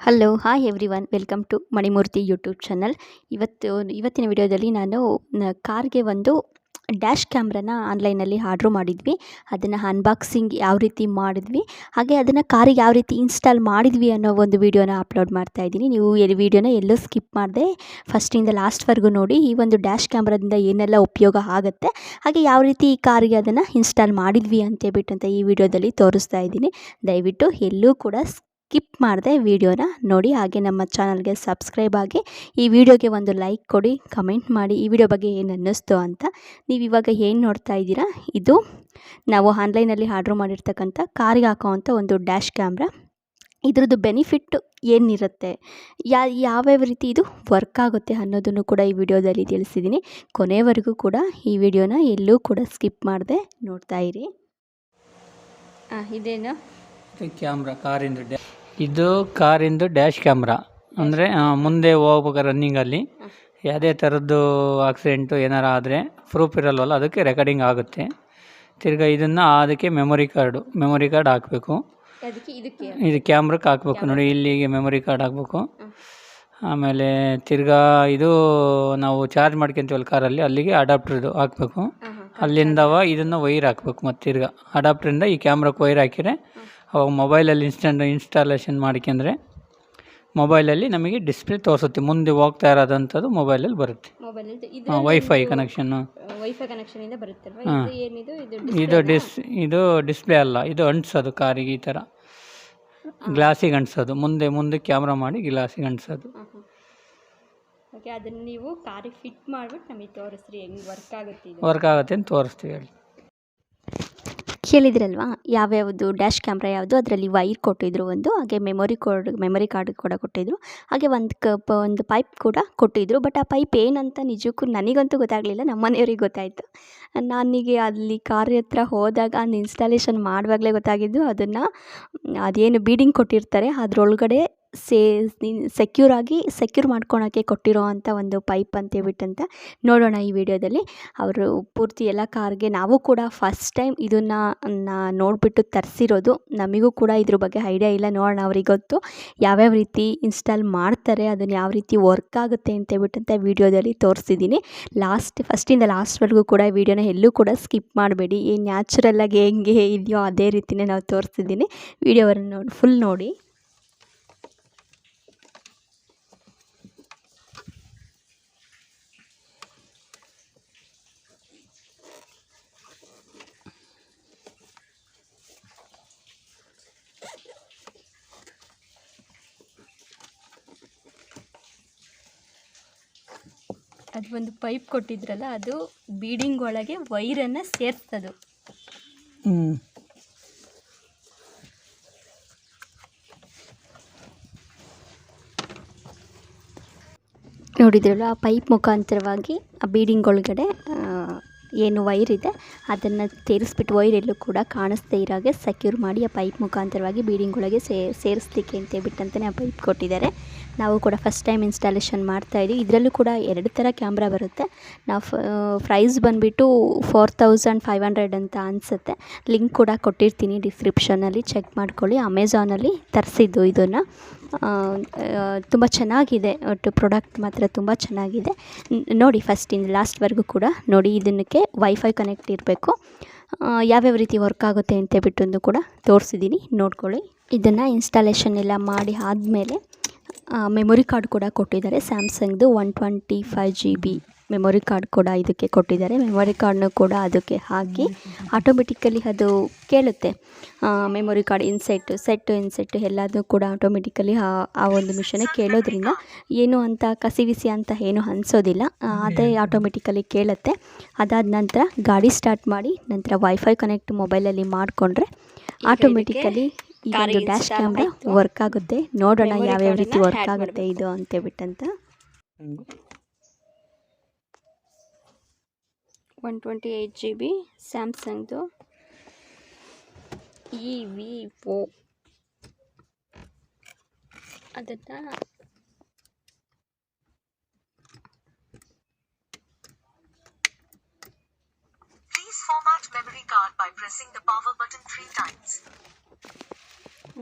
Hello hi everyone welcome to Manimurthy YouTube channel ಇವತ್ತು, ಇವತ್ತಿನ ವಿಡಿಯೋದಲ್ಲಿ ನಾನು ಕಾರ್ಗೆ ಒಂದು ಡ್ಯಾಶ್ ಕ್ಯಾಮ್ರಾನ ಆನ್ಲೈನಲ್ಲಿ ಆರ್ಡ್ರ್ ಮಾಡಿದ್ವಿ. ಅದನ್ನು ಅನ್ಬಾಕ್ಸಿಂಗ್ ಯಾವ ರೀತಿ ಮಾಡಿದ್ವಿ. ಹಾಗೆ ಅದನ್ನು ಕಾರಿಗೆ ಯಾವ ರೀತಿ ಇನ್ಸ್ಟಾಲ್ ಮಾಡಿದ್ವಿ ಅನ್ನೋ ಒಂದು ವಿಡಿಯೋನ ಅಪ್ಲೋಡ್ ಮಾಡ್ತಾ ಇದ್ದೀನಿ. ನೀವು ಎಲ್ಲಿ ವಿಡಿಯೋನ ಎಲ್ಲೂ ಸ್ಕಿಪ್ ಮಾಡದೆ ಫಸ್ಟಿಂದ ಲಾಸ್ಟ್ವರೆಗೂ ನೋಡಿ. ಈ ಒಂದು ಡ್ಯಾಶ್ ಕ್ಯಾಮ್ರಾದಿಂದ ಏನೆಲ್ಲ ಉಪಯೋಗ ಆಗುತ್ತೆ. ಹಾಗೆ ಯಾವ ರೀತಿ ಈ ಕಾರಿಗೆ ಅದನ್ನು ಇನ್ಸ್ಟಾಲ್ ಮಾಡಿದ್ವಿ ಅಂತೇಳ್ಬಿಟ್ಟು ಅಂತ ಈ ವಿಡಿಯೋದಲ್ಲಿ ತೋರಿಸ್ತಾ ಇದ್ದೀನಿ. ದಯವಿಟ್ಟು ಎಲ್ಲೂ ಕೂಡ ಸ್ಕಿಪ್ ಮಾಡದೆ ವಿಡಿಯೋನ ನೋಡಿ ಹಾಗೆ ನಮ್ಮ ಚಾನಲ್ಗೆ ಸಬ್ಸ್ಕ್ರೈಬ್ ಆಗಿ ಈ ವಿಡಿಯೋಗೆ ಒಂದು ಲೈಕ್ ಕೊಡಿ ಕಮೆಂಟ್ ಮಾಡಿ ಈ ವಿಡಿಯೋ ಬಗ್ಗೆ ಏನು ಅನ್ನಿಸ್ತು ಅಂತ. ನೀವು ಇವಾಗ ಏನು ನೋಡ್ತಾ ಇದ್ದೀರಾ? ಇದು ನಾವು ಆನ್ಲೈನಲ್ಲಿ ಆರ್ಡ್ರ್ ಮಾಡಿರ್ತಕ್ಕಂಥ ಕಾರಿಗೆ ಹಾಕೋವಂಥ ಒಂದು ಡ್ಯಾಶ್ ಕ್ಯಾಮ್ರಾ. ಇದ್ರದ್ದು ಬೆನಿಫಿಟ್ ಏನಿರುತ್ತೆ? ಯಾ ಯಾವ್ಯಾವ ರೀತಿ ಇದು ವರ್ಕ್ ಆಗುತ್ತೆ ಅನ್ನೋದನ್ನು ಕೂಡ ಈ ವಿಡಿಯೋದಲ್ಲಿ ತಿಳಿಸಿದ್ದೀನಿ. ಕೊನೆವರೆಗೂ ಕೂಡ ಈ ವಿಡಿಯೋನ ಎಲ್ಲೂ ಕೂಡ ಸ್ಕಿಪ್ ಮಾಡದೆ ನೋಡ್ತಾ ಇರಿ. ಇದೇನು? ಇದು ಕ್ಯಾಮ್ರಾ ಕಾರಿಂದು ಇದು ಕಾರಿಂದು ಡ್ಯಾಶ್ ಕ್ಯಾಮ್ರಾ. ಅಂದರೆ ಮುಂದೆ ಹೋಗ್ಬೇಕು ರನ್ನಿಂಗಲ್ಲಿ ಯಾವುದೇ ಥರದ್ದು ಆಕ್ಸಿಡೆಂಟು ಏನಾರು ಆದರೆ ಪ್ರೂಫ್ ಇರಲ್ವಲ್ಲ ಅದಕ್ಕೆ ರೆಕಾರ್ಡಿಂಗ್ ಆಗುತ್ತೆ. ತಿರ್ಗಿ ಇದನ್ನು ಅದಕ್ಕೆ ಮೆಮೊರಿ ಕಾರ್ಡು ಮೆಮೊರಿ ಕಾರ್ಡ್ ಹಾಕಬೇಕು. ಇದು ಕ್ಯಾಮ್ರಕ್ಕೆ ಹಾಕಬೇಕು. ನೋಡಿ ಇಲ್ಲಿಗೆ ಮೆಮೊರಿ ಕಾರ್ಡ್ ಹಾಕಬೇಕು. ಆಮೇಲೆ ತಿರ್ಗಾ ಇದು ನಾವು ಚಾರ್ಜ್ ಮಾಡ್ಕೊಂತೀವಲ್ಲ ಕಾರಲ್ಲಿ ಅಲ್ಲಿಗೆ ಅಡಾಪ್ಟ್ರದು ಹಾಕಬೇಕು. ಅಲ್ಲಿಂದವ ಇದನ್ನು ವೈರ್ ಹಾಕ್ಬೇಕು ಮತ್ತು ತಿರ್ಗಾ. ಅಡಾಪ್ಟ್ರಿಂದ ಈ ಕ್ಯಾಮ್ರಕ್ಕೆ ವೈರ್ ಹಾಕಿದ್ರೆ ಅವಾಗ ಮೊಬೈಲಲ್ಲಿ ಇನ್ಸ್ಟೆಂಟ್ ಇನ್ಸ್ಟಾಲೇಷನ್ ಮಾಡ್ಕೊಂಡ್ರೆ ಮೊಬೈಲಲ್ಲಿ ನಮಗೆ ಡಿಸ್ಪ್ಲೇ ತೋರಿಸುತ್ತೆ. ಮುಂದೆ ಹೋಗ್ತಾ ಇರೋದಂಥದ್ದು ಮೊಬೈಲಲ್ಲಿ ಬರುತ್ತೆ. ಮೊಬೈಲ್ ವೈಫೈ ಕನೆಕ್ಷನ್ನು ವೈಫೈ ಕನೆಕ್ಷನ್ ಇಂದ ಬರುತ್ತಲ್ವಾ ಹಾ. ಇದು ಏನಿದು? ಇದು ಇದು ಡಿಸ್ ಇದು ಡಿಸ್ಪ್ಲೇ ಅಲ್ಲ. ಇದು ಅಂಟಿಸೋದು ಕಾರಿಗೆ ಈ ಥರ. ಗ್ಲಾಸಿಗೆ ಅಂಟಿಸೋದು. ಮುಂದೆ ಮುಂದೆ ಕ್ಯಾಮ್ರಾ ಮಾಡಿ ಗ್ಲಾಸಿಗೆ ಅಂಟಿಸೋದು. ಓಕೆ ಅದನ್ನ ನೀವು ಕಾರಿಗೆ ಫಿಟ್ ಮಾಡಿಬಿಟ್ಟು ನಮಗೆ ತೋರಿಸ್ರಿ. ಹೆಂಗೆ ವರ್ಕ್ ಆಗುತ್ತೆ ವರ್ಕ್ ಆಗುತ್ತೆ ಅಂತ ತೋರಿಸ್ತೀವಿ ಹೇಳಿ. ಕೇಳಿದ್ರಲ್ವಾ? ಯಾವ್ಯಾವುದು ಡ್ಯಾಶ್ ಕ್ಯಾಮ್ರಾ ಯಾವುದು? ಅದರಲ್ಲಿ ವೈರ್ ಕೊಟ್ಟಿದ್ರು ಒಂದು, ಹಾಗೆ ಮೆಮೊರಿ ಕೋಡ್ ಮೆಮೊರಿ ಕಾರ್ಡ್ ಕೂಡ ಕೊಟ್ಟಿದ್ರು. ಹಾಗೆ ಒಂದು ಕಪ್ ಒಂದು ಪೈಪ್ ಕೂಡ ಕೊಟ್ಟಿದ್ರು. ಬಟ್ ಆ ಪೈಪ್ ಏನಂತ ನಿಜಕ್ಕೂ ನನಗಂತೂ ಗೊತ್ತಾಗಲಿಲ್ಲ ನಮ್ಮ ಮನೆಯವ್ರಿಗೆ ಗೊತ್ತಾಯಿತು. ನನಗೆ ಅಲ್ಲಿ ಕಾರ್ ಹತ್ರ ಹೋದಾಗ ಅದು ಇನ್ಸ್ಟಾಲೇಷನ್ ಮಾಡುವಾಗಲೇ ಗೊತ್ತಾಗಿದ್ದು, ಅದನ್ನು, ಅದೇನು ಬೀಡಿಂಗ್ ಕೊಟ್ಟಿರ್ತಾರೆ, ಅದರೊಳಗಡೆ ಸೇ ಸೆಕ್ಯೂರ್ ಆಗಿ ಸೆಕ್ಯೂರ್ ಮಾಡ್ಕೊಳಕ್ಕೆ ಕೊಟ್ಟಿರೋ ಅಂಥ ಒಂದು ಪೈಪ್ ಅಂತೇಳ್ಬಿಟ್ಟಂತ ನೋಡೋಣ ಈ ವಿಡಿಯೋದಲ್ಲಿ. ಅವರು ಪೂರ್ತಿ ಎಲ್ಲ ಕಾರ್ಗೆ ನಾವು ಕೂಡ ಫಸ್ಟ್ ಟೈಮ್ ಇದನ್ನು ನೋಡಿಬಿಟ್ಟು ತರಿಸಿರೋದು. ನಮಗೂ ಕೂಡ ಇದ್ರ ಬಗ್ಗೆ ಐಡಿಯಾ ಇಲ್ಲ. ನೋಡೋಣ ಅವ್ರಿಗೆ ಗೊತ್ತು. ಯಾವ್ಯಾವ ರೀತಿ ಇನ್ಸ್ಟಾಲ್ ಮಾಡ್ತಾರೆ, ಅದನ್ನು ಯಾವ ರೀತಿ ವರ್ಕ್ ಆಗುತ್ತೆ ಅಂತ ಅಂತೇಳ್ಬಿಟ್ಟಂತ ವಿಡಿಯೋದಲ್ಲಿ ತೋರಿಸಿದ್ದೀನಿ. ಲಾಸ್ಟ್ ಫಸ್ಟಿಂದ ಲಾಸ್ಟ್ವರೆಗೂ ಕೂಡ ವಿಡಿಯೋನ ಎಲ್ಲೂ ಕೂಡ ಸ್ಕಿಪ್ ಮಾಡಬೇಡಿ. ಏನು ನ್ಯಾಚುರಲ್ಲಾಗಿ ಹೆಂಗೆ ಇದೆಯೋ ಅದೇ ರೀತಿನೇ ನಾವು ತೋರಿಸಿದ್ದೀನಿ. ವಿಡಿಯೋವನ್ನು ನೋಡಿ ಫುಲ್ ನೋಡಿ. ಅದು ಒಂದು ಪೈಪ್ ಕೊಟ್ಟಿದ್ರಲ್ಲ ಅದು ಬೀಡಿಂಗ್ ಒಳಗೆ ವೈರನ್ನು ಸೇರಿಸ್ತದು. ಹ್ಞೂ ನೋಡಿದ್ರಲ್ಲ ಆ ಪೈಪ್ ಮುಖಾಂತರವಾಗಿ ಆ ಬೀಡಿಂಗ್ ಒಳಗಡೆ ಏನು ವೈರ್ ಇದೆ ಅದನ್ನು ತೇರಿಸ್ಬಿಟ್ಟು ವೈರ್ ಎಲ್ಲೂ ಕೂಡ ಕಾಣಿಸ್ದೇ ಇರೋಗೆ ಸೆಕ್ಯೂರ್ ಮಾಡಿ ಆ ಪೈಪ್ ಮುಖಾಂತರವಾಗಿ ಬೀಡಿಂಗ್ ಒಳಗೆ ಸೇ ಸೇರಿಸ್ಲಿಕ್ಕೆ ಅಂತೇಳ್ಬಿಟ್ಟಂತಲೇ ಆ ಪೈಪ್ ಕೊಟ್ಟಿದ್ದಾರೆ. ನಾವು ಕೂಡ ಫಸ್ಟ್ ಟೈಮ್ ಇನ್ಸ್ಟಾಲೇಷನ್ ಮಾಡ್ತಾಯಿದ್ವಿ ಇದರಲ್ಲೂ ಕೂಡ ಎರಡು ಥರ ಕ್ಯಾಮ್ರಾ ಬರುತ್ತೆ. ನಾವು ಪ್ರೈಸ್ ಬಂದುಬಿಟ್ಟು ಫೋರ್ ತೌಸಂಡ್ ಫೈವ್ ಹಂಡ್ರೆಡ್ ಅಂತ ಅನಿಸುತ್ತೆ. ಲಿಂಕ್ ಕೂಡ ಕೊಟ್ಟಿರ್ತೀನಿ ಡಿಸ್ಕ್ರಿಪ್ಷನಲ್ಲಿ ಚೆಕ್ ಮಾಡ್ಕೊಳ್ಳಿ. ಅಮೆಝಾನಲ್ಲಿ ತರಿಸಿದ್ದು ಇದನ್ನು. ತುಂಬ ಚೆನ್ನಾಗಿದೆ. ಒಟ್ಟು ಪ್ರಾಡಕ್ಟ್ ಮಾತ್ರ ತುಂಬ ಚೆನ್ನಾಗಿದೆ. ನೋಡಿ ಫಸ್ಟಿಂದ ಲಾಸ್ಟ್ವರೆಗೂ ಕೂಡ ನೋಡಿ ಇದನ್ನಕ್ಕೆ ವೈಫೈ ಕನೆಕ್ಟ್ ಇರಬೇಕು. ಯಾವ್ಯಾವ ರೀತಿ ವರ್ಕ್ ಆಗುತ್ತೆ ಅಂತ ಬಿಟ್ಟೊಂದು ಕೂಡ ತೋರಿಸಿದ್ದೀನಿ. ನೋಡ್ಕೊಳ್ಳಿ. ಇದನ್ನು ಇನ್ಸ್ಟಾಲೇಷನ್ ಎಲ್ಲ ಮಾಡಿ ಆದಮೇಲೆ ಮೆಮೊರಿ ಕಾರ್ಡ್ ಕೂಡ ಕೊಟ್ಟಿದ್ದಾರೆ. ಸ್ಯಾಮ್ಸಂಗ್ದು one twenty five G B memory card ಕೂಡ ಇದಕ್ಕೆ ಕೊಟ್ಟಿದ್ದಾರೆ. ಮೆಮೊರಿ ಕಾರ್ಡ್ನು ಕೂಡ ಅದಕ್ಕೆ ಹಾಕಿ ಆಟೋಮೆಟಿಕಲಿ ಅದು ಕೇಳುತ್ತೆ. Memory card insert set insert ಎಲ್ಲದೂ ಕೂಡ ಆಟೋಮೆಟಿಕಲಿ ಆ ಆ ಒಂದು ಮಿಷನೇ ಕೇಳೋದ್ರಿಂದ ಏನು ಅಂತ ಕಸಿವಿಸಿ ಅಂತ ಏನು ಅನಿಸೋದಿಲ್ಲ. ಅದೇ ಆಟೋಮೆಟಿಕಲಿ ಕೇಳುತ್ತೆ. ಅದಾದ ನಂತರ ಗಾಡಿ ಸ್ಟಾರ್ಟ್ ಮಾಡಿ ನಂತರ ವೈಫೈ ಕನೆಕ್ಟ್ ಮೊಬೈಲಲ್ಲಿ ಮಾಡಿಕೊಂಡ್ರೆ ಆಟೋಮೆಟಿಕಲಿ ಒಂದು ಡ್ಯಾಶ್ ಕ್ಯಾಮ್ರಾ ವರ್ಕ್ ಆಗುತ್ತೆ. ನೋಡೋಣ ಯಾವ್ಯಾವ ರೀತಿ ವರ್ಕ್ ಆಗುತ್ತೆ ಇದು ಅಂತೇಳ್ಬಿಟ್ಟಂತ one twenty eight G B ಸ್ಯಾಮ್ಸಂಗ್ದು E V O ಅದನ್ನು format memory card by pressing the power button three times.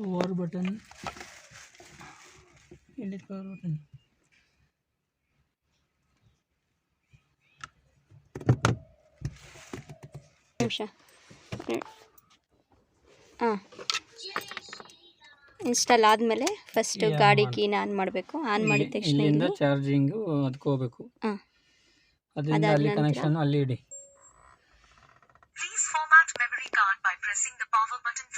Power button ಇಲ್ಲಿ power ಬಟನ್ ನಿಮಿಷ ಹಾಂ ಇನ್ಸ್ಟಾಲ್ ಆದಮೇಲೆ ಫಸ್ಟ್ ಗಾಡಿ. ಕೀನ ಆನ್ ಮಾಡಬೇಕು. ಆನ್ ಮಾಡಿದ ತಕ್ಷಣ ಇಲ್ಲಿಂದ ಚಾರ್ಜಿಂಗ್ ಅದಕ್ಕೆ ಹೋಗ್ಬೇಕು. ಹಾಂ ಅದರಿಂದ ಅಲ್ಲಿ ಕನೆಕ್ಷನ್ ಅಲ್ಲಿ ಇಡಿ. Please format card by pressing the power button times.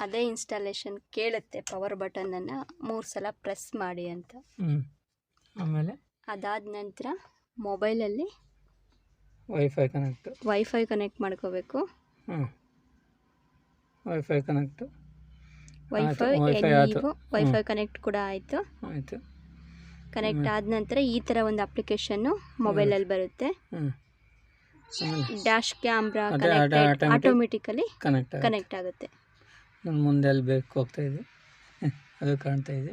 ಅದೇ ಇನ್ಸ್ಟಾಲೇಷನ್ ಕೇಳುತ್ತೆ ಪವರ್ ಬಟನನ್ನು ಮೂರು ಸಲ ಪ್ರೆಸ್ ಮಾಡಿ ಅಂತ. ಆಮೇಲೆ? ಅದಾದ ನಂತರ ಮೊಬೈಲಲ್ಲಿ ವೈಫೈ ಕನೆಕ್ಟ್ ವೈಫೈ ಕನೆಕ್ಟ್ ಮಾಡ್ಕೋಬೇಕು. WiFi connect WiFi WiFi connect ಕೂಡ ಆಯಿತು. ಆಯಿತು. ಕನೆಕ್ಟ್ ಆದ ನಂತರ ಈ ಥರ ಒಂದು ಅಪ್ಲಿಕೇಶನ್ನು ಮೊಬೈಲಲ್ಲಿ ಬರುತ್ತೆ. Dash camera connect automatically connect ಆಗುತ್ತೆ. ಕನೆಕ್ಟ್ ಆಗುತ್ತೆ ನಾನು ಮುಂದೆ ಅಲ್ಲಿ ಬೇಕು ಹೋಗ್ತಾ ಇದೆ ಅದು ಕಾಣ್ತಾ ಇದೆ.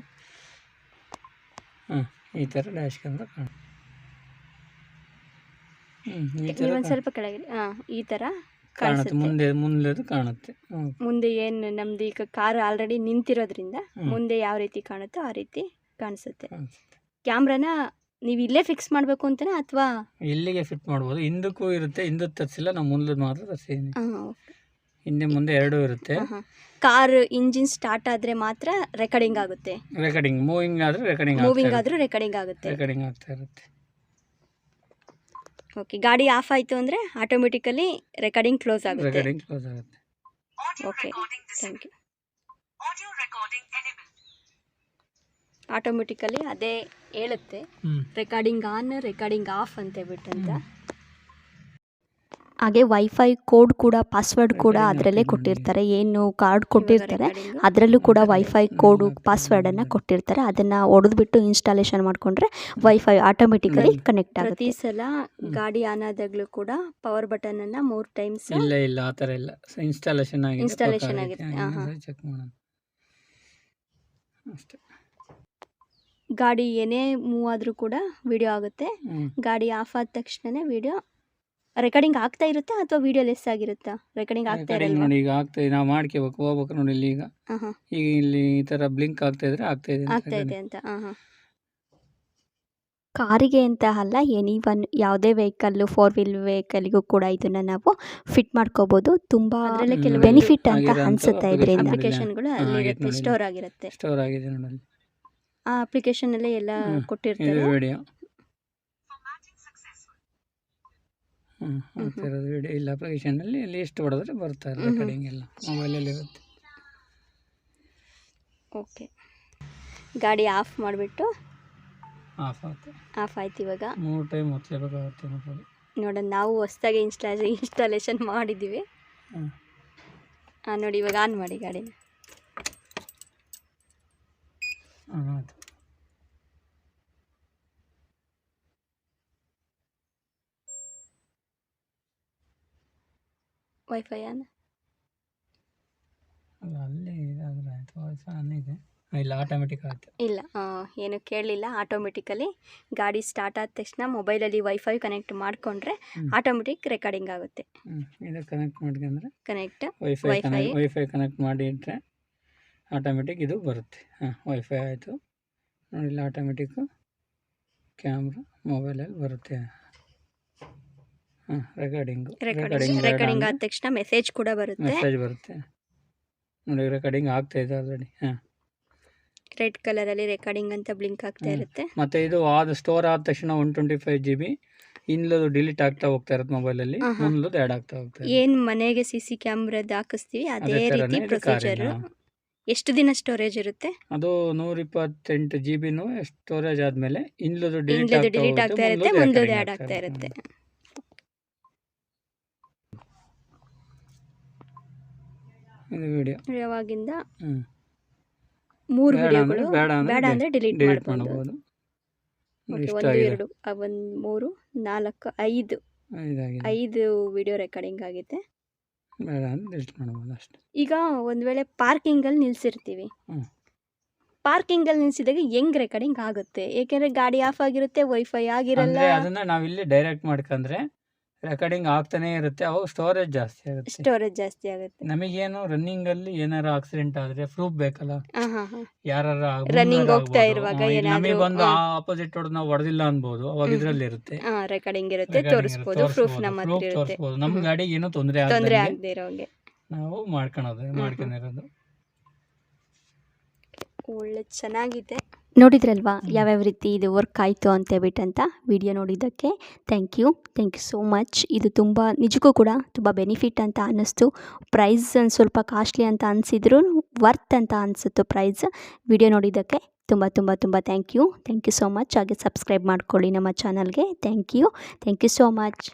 ಹಾಂ ಈ ಥರ ಡ್ಯಾಶ್ ಕ್ಯಾಮ್ರ ಕಾಣ ಹ್ಞೂ ಸ್ವಲ್ಪ ಕೆಳಗೆ ಹಾಂ ಈ ಥರ ಕಾಣುತ್ತೆ. ಮುಂದೆ ಮುಂದೆ ಕಾಣುತ್ತೆ. ಮುಂದೆ ಏನು ನಮ್ದು ಈಗ ಕಾರ್ ಆಲ್ರೆಡಿ ನಿಂತಿರೋದ್ರಿಂದ ಮುಂದೆ ಯಾವ ರೀತಿ ಕಾಣುತ್ತೋ ಆ ರೀತಿ ಕಾಣಿಸುತ್ತೆ. ಕಾಣಿಸುತ್ತೆ. ಕ್ಯಾಮ್ರಾನ ನೀವು ಇಲ್ಲೇ ಫಿಕ್ಸ್ ಮಾಡಬೇಕು ಅಂತಾನೆ ಅಥವಾ ಇಲ್ಲಿಗೆ ಫಿಟ್ ಮಾಡ್ಬೋದು. ಹಿಂದಕ್ಕೂ ಇರುತ್ತೆ ಹಿಂದಕ್ಕೆ ತರಿಸಿಲ್ಲ ನಾವು ಮುಂದೆ ಮಾತ್ರ ತರಿಸಿದ್ದೀನಿ ಹಿಂದೆ ಮುಂದೆ ಎರಡು ಇರುತ್ತೆ. ಕಾರ್ ಇಂಜಿನ್ ಸ್ಟಾರ್ಟ್ ಆದರೆ ಮಾತ್ರ ರೆಕಾರ್ಡಿಂಗ್ ಆಗುತ್ತೆ. ರೆಕಾರ್ಡಿಂಗ್ ಮೂವಿಂಗ್ ಆದ್ರೆ ರೆಕಾರ್ಡಿಂಗ್ ಮೂವಿಂಗ್ ಆದರೂ ರೆಕಾರ್ಡಿಂಗ್ ಆಗುತ್ತೆ. ರೆಕಾರ್ಡಿಂಗ್ ಆಗ್ತಾ ಇರುತ್ತೆ. ಓಕೆ ಗಾಡಿ ಆಫ್ ಆಯಿತು ಅಂದರೆ ಆಟೋಮೆಟಿಕಲಿ ರೆಕಾರ್ಡಿಂಗ್ ಕ್ಲೋಸ್ ಆಗುತ್ತೆ. ರೆಕಾರ್ಡಿಂಗ್ ಕ್ಲೋಸ್ ಆಗುತ್ತೆ. Okay thank you. Audio recording enable automatically ಅದೇ ಹೇಳುತ್ತೆ. ರೆಕಾರ್ಡಿಂಗ್ ಆನ್ ರೆಕಾರ್ಡಿಂಗ್ ಆಫ್ ಅಂತ ಬಿಟ್ಟಂತ ಹಾಗೆ ವೈಫೈ ಕೋಡ್ ಕೂಡ ಪಾಸ್ವರ್ಡ್ ಕೂಡ ಅದರಲ್ಲೇ ಕೊಟ್ಟಿರ್ತಾರೆ. ಏನು ಕಾರ್ಡ್ ಕೊಟ್ಟಿರ್ತಾರೆ ಅದರಲ್ಲೂ ಕೂಡ ವೈಫೈ ಕೋಡು ಪಾಸ್ವರ್ಡನ್ನು ಕೊಟ್ಟಿರ್ತಾರೆ. ಅದನ್ನು ಹೊಡೆದ್ಬಿಟ್ಟು ಇನ್ಸ್ಟಾಲೇಷನ್ ಮಾಡಿಕೊಂಡ್ರೆ ವೈಫೈ ಆಟೋಮೆಟಿಕಲಿ ಕನೆಕ್ಟ್ ಆಗುತ್ತೆ. ಈ ಸಲ ಗಾಡಿ ಆನ್ ಆದಾಗಲೂ ಕೂಡ ಪವರ್ ಬಟನನ್ನು ಮೂರು ಟೈಮ್ಸ್ ಇಲ್ಲ ಇಲ್ಲ ಆ ಥರ ಇಲ್ಲ. ಇನ್ಸ್ಟಾಲೇಷನ್ ಆಗಿದೆ. ಇನ್ಸ್ಟಾಲೇಷನ್ ಆಗಿದೆ, ಹಾ, ಹಾ. ಚೆಕ್ ಮಾಡೋಣ. ಅಷ್ಟೇ. ಗಾಡಿ ಏನೇ ಮೂವ್ ಆದರೂ ಕೂಡ ವಿಡಿಯೋ ಆಗುತ್ತೆ. ಗಾಡಿ ಆಫ್ ಆದ ತಕ್ಷಣನೇ ವಿಡಿಯೋ ರೆಕಾರ್ಡಿಂಗ್ ಆಗ್ತಾ ಇರುತ್ತಾ ಅಥವಾ ವಿಡಿಯೋ ಲೆಸ್ ಆಗಿರುತ್ತಾ? ರೆಕಾರ್ಡಿಂಗ್ ಆಗ್ತಾ ಇರಲ್ಲ ಇರಲ್ವಾ? ನೋಡಿ ಈಗ ಆಗ್ತಾ ಇದೆ. ನಾವು ಮಾಡ್ಕೋಬೇಕು ಹೋಗ್ಬೇಕು ನೋಡಿ ಇಲ್ಲಿ ಈಗ. ಹಾಂ ಹಾಂ ಈಗ ಇಲ್ಲಿ ಈ ಥರ ಬ್ಲಿಂಕ್ ಆಗ್ತಾ ಇದ್ರೆ ಆಗ್ತಾ ಇದೆ ಅಂತ ಆಗ್ತಾ ಇದೆ ಅಂತ ಹಾಂ ಹಾಂ ಕಾರಿಗೆ ಅಂತ ಅಲ್ಲ ಎನಿ ಒನ್ ಯಾವುದೇ ವೆಹಿಕಲ್ಲು ಫೋರ್ ವೀಲ್ ವೆಹಿಕಲ್ಗೂ ಕೂಡ ಇದನ್ನು ನಾವು ಫಿಟ್ ಮಾಡ್ಕೋಬೋದು. ತುಂಬ ಅದರಲ್ಲೇ ಕೆಲವು ನೋಡಿ, ಬೆನಿಫಿಟ್ ಅಂತ ಅನ್ಸುತ್ತೆ ಇದರಿಂದ. ಇದೆ. ಅಪ್ಲಿಕೇಶನ್ಗಳು ಅಲ್ಲಿ ಇರುತ್ತೆ ನೋಡಿ. ಸ್ಟೋರ್ ಆಗಿರುತ್ತೆ. ಸ್ಟೋರ್ ಆಗಿದೆ ನೋಡಿ ಅಲ್ಲಿ. ಆ ಅಪ್ಲಿಕೇಶನಲ್ಲೇ ಎಲ್ಲ ಹ್ಮ್. ಇದು ಕೊಟ್ಟಿರ್ತಾರೆ ವಿಡಿಯೋ ಹ್ಞೂ ಆಗ್ತಾ ಇರೋದು ವಿಡಿಯೋ ಇಲ್ಲ ಅಪ್ಲಿಕೇಶನಲ್ಲಿ ಲಿಸ್ಟ್ ಹೊಡೆದ್ರೆ. ರೆಕಾರ್ಡಿಂಗ್ ಎಲ್ಲ ಮೊಬೈಲಲ್ಲಿ ಇರುತ್ತೆ. ಓಕೆ ಗಾಡಿ ಆಫ್ ಮಾಡಿಬಿಟ್ಟು? ಆಫ್ ಆಯ್ತು. ಆಫ್ ಆಯ್ತು ಇವಾಗ? ಮೂರು ಟೈಮ್ ಒತ್ತಲೇಬೇಕಾಗುತ್ತೆ ಮೊಬೈಲ್ ನೋಡೋಣ ನಾವು ಹೊಸ್ದಾಗಿ ಇನ್ಸ್ಟಾ ಇನ್ಸ್ಟಾಲೇಷನ್ ಮಾಡಿದ್ದೀವಿ ಹ್ಞೂ ಹಾಂ ನೋಡಿ ಇವಾಗ ಆನ್ ಮಾಡಿ ಗಾಡಿನ. ಹಾಂ ಆಯ್ತು. ವೈಫೈ ಆನ್ ಅಲ್ಲ ಅಲ್ಲಿ ಇದಾದ್ರೆ ಆಯಿತು. ವಾಯ್ಸ್ ಆನ್ ಇದೆ. ಇಲ್ಲ ಆಟೋಮೆಟಿಕ್ ಆಯ್ತು. ಇಲ್ಲ ಆ, ಏನು ಕೇಳಲಿಲ್ಲ. ಆಟೋಮೆಟಿಕಲಿ ಗಾಡಿ ಸ್ಟಾರ್ಟ್ ಆದ ತಕ್ಷಣ ಮೊಬೈಲಲ್ಲಿ ವೈಫೈ ಕನೆಕ್ಟ್ ಮಾಡಿಕೊಂಡ್ರೆ ಹ್ಮ್. ಆಟೋಮೆಟಿಕ್ ರೆಕಾರ್ಡಿಂಗ್ ಆಗುತ್ತೆ. ಹ್ಞೂ ಇದು ಕನೆಕ್ಟ್ ಮಾಡ್ಕೊಂಡ್ರೆ connect WiFi Wi-Fi. Connect WiFi connect ಮಾಡಿ ಇಟ್ಟರೆ ಆಟೋಮೆಟಿಕ್ ಇದು ಬರುತ್ತೆ. ಹಾಂ ವೈಫೈ ಆಯಿತು. ನೋಡಿ ಇಲ್ಲಿ ಆಟೋಮೆಟಿಕ್ಕು ಕ್ಯಾಮ್ರಾ ಮೊಬೈಲಲ್ಲಿ ಬರುತ್ತೆ. ರೆಕಾರ್ಡಿಂಗು ರೆಕಾರ್ಡಿಂಗ್ ರೆಕಾರ್ಡಿಂಗ್ ಆದ ತಕ್ಷಣ ಮೆಸೇಜ್ ಕೂಡ ಬರುತ್ತೆ. ಮೆಸೇಜ್ ಬರುತ್ತೆ. ನೋಡಿ ರೆಕಾರ್ಡಿಂಗ್ ಆಗ್ತಾ ಇದೆ ಆಲ್ರೆಡಿ ಹಾಂ. ರೆಡ್ ಕಲರಲ್ಲಿ ರೆಕಾರ್ಡಿಂಗ್ ಅಂತ ಬ್ಲಿಂಕ್ ಆಗ್ತಾ ಇರುತ್ತೆ. ಮತ್ತೆ ಇದು ಆದ ಸ್ಟೋರ್ ಆದ ತಕ್ಷಣ one twenty five G B ಇನ್ಲದು delete ಆಗ್ತಾ ಹೋಗ್ತಾ ಇರುತ್ತೆ ಮೊಬೈಲಲ್ಲಿ ಅಲ್ಲಿ. ಮುಂದ್ಲದು ಆ್ಯಡ್ ಆಗ್ತಾ ಹೋಗ್ತಾ ಏನ್ ಮನೆಗೆ ಸಿಸಿ ಸಿ ಕ್ಯಾಮ್ರಾದ ಹಾಕಿಸ್ತೀವಿ ಅದೇ ರೀತಿ ಪ್ರೊಸೀಜರ್ ಎಷ್ಟು ದಿನ ಸ್ಟೋರೇಜ್ ಇರುತ್ತೆ? ಅದು ನೂರ ಇಪ್ಪತ್ತೆಂಟು ಜಿ ಬಿನೂ ಸ್ಟೋರೇಜ್ ಆದಮೇಲೆ ಇನ್ಲದು ಡಿಲೀಟ್ ಆಗ್ತಾ ಇರುತ್ತೆ ಮುಂದೋದು ಆ್ಯಡ್ ಆಗ್ತಾ ಇರುತ್ತೆ. ಇದು ವಿಡಿಯೋ ಯಾವಾಗಿಂದ ಮೂರು ವಿಡಿಯೋಗಳು ಬೇಡ ಅಂದ್ರೆ ಡಿಲೀಟ್ ಮಾಡ್ಬೋದು. ಒಂದು ಎರಡು ಒಂದು ಮೂರು ನಾಲ್ಕು ಐದು. ಐದು ವಿಡಿಯೋ ರೆಕಾರ್ಡಿಂಗ್ ಆಗಿದೆ. ಬೇಡ ಡಿಲೀಟ್ ಮಾಡ್ಬೋದು ಅಷ್ಟೇ. ಈಗ ಒಂದು ವೇಳೆ ಪಾರ್ಕಿಂಗಲ್ಲಿ ನಿಲ್ಸಿರ್ತೀವಿ. ಪಾರ್ಕಿಂಗ್ ಪಾರ್ಕಿಂಗಲ್ಲಿ ನಿಲ್ಸಿದಾಗ ಹೆಂಗ್ ರೆಕಾರ್ಡಿಂಗ್ ಆಗುತ್ತೆ? ಏಕೆಂದ್ರೆ ಗಾಡಿ ಆಫ್ ಆಗಿರುತ್ತೆ ವೈಫೈ ಆಗಿರಲ್ಲ. ಅದನ್ನ ನಾವಿಲ್ಲಿ ಡೈರೆಕ್ಟ್ ಮಾಡ್ಕೊಂಡ್ರೆ ರೆಕಾರ್ಡಿಂಗ್ ಆಗ್ತಾನೆ ಇರುತ್ತೆ. ಅವಾಗ ಸ್ಟೋರೇಜ್ ಜಾಸ್ತಿ ಆಗುತ್ತೆ ಸ್ಟೋರೇಜ್ ಜಾಸ್ತಿ ಆಗುತ್ತೆ. ನಮಗೇನು ರನ್ನಿಂಗ್ ಅಲ್ಲಿ ಏನಾರ ಆಕ್ಸಿಡೆಂಟ್ ಆದ್ರೆ ಪ್ರೂಫ್ ಬೇಕಲ್ಲ? ಯಾರು ರನ್ನಿಂಗ್ ಹೋಗ್ತಾ ಇರುವಾಗ ನಮಗೆ ಬಂದು ಆ ಆಪೋಸಿಟ್ ಹೊಡೆದು ನಾವು ಹೊಡೆದಿಲ್ಲ ಅನ್ಬೋದು. ಅವಾಗ. ಇದ್ರಲ್ಲಿ ಇರುತ್ತೆ. ರೆಕಾರ್ಡಿಂಗ್ ಇರುತ್ತೆ ತೋರಿಸ್ಬೋದು ಪ್ರೂಫ್ ನಮ್ಮ ಹತ್ರ ಇರುತ್ತೆ. ನಮ್ಮ. ಗಾಡಿಗೆ ಏನೋ ತೊಂದರೆ ತೊಂದರೆ ಆಗದೆ ಇರೋಂಗೆ. ನಾವು ಮಾಡ್ಕೊಳೋದು. ಮಾಡ್ಕೊಂಡಿರೋದು. ಒಳ್ಳೆ ಚೆನ್ನಾಗಿದೆ. ನೋಡಿದ್ರಲ್ವಾ? ಯಾವ್ಯಾವ ರೀತಿ ಇದು ವರ್ಕ್ ಆಯಿತು ಅಂತೇಳ್ಬಿಟ್ಟಂತ ವಿಡಿಯೋ ನೋಡಿದ್ದಕ್ಕೆ. Thank you thank you so much ಇದು ತುಂಬ ನಿಜಕ್ಕೂ ಕೂಡ ತುಂಬ ಬೆನಿಫಿಟ್ ಅಂತ ಅನ್ನಿಸ್ತು. ಪ್ರೈಸ್ ಒಂದು ಸ್ವಲ್ಪ ಕಾಸ್ಟ್ಲಿ ಅಂತ ಅನಿಸಿದ್ರು ವರ್ತ್ ಅಂತ ಅನಿಸುತ್ತೆ ಪ್ರೈಸ್ ವಿಡಿಯೋ ನೋಡಿದ್ದಕ್ಕೆ ತುಂಬ ತುಂಬ ತುಂಬ thank you thank you so much ಹಾಗೆ ಸಬ್ಸ್ಕ್ರೈಬ್ ಮಾಡ್ಕೊಳ್ಳಿ ನಮ್ಮ ಚಾನಲ್ಗೆ thank you thank you so much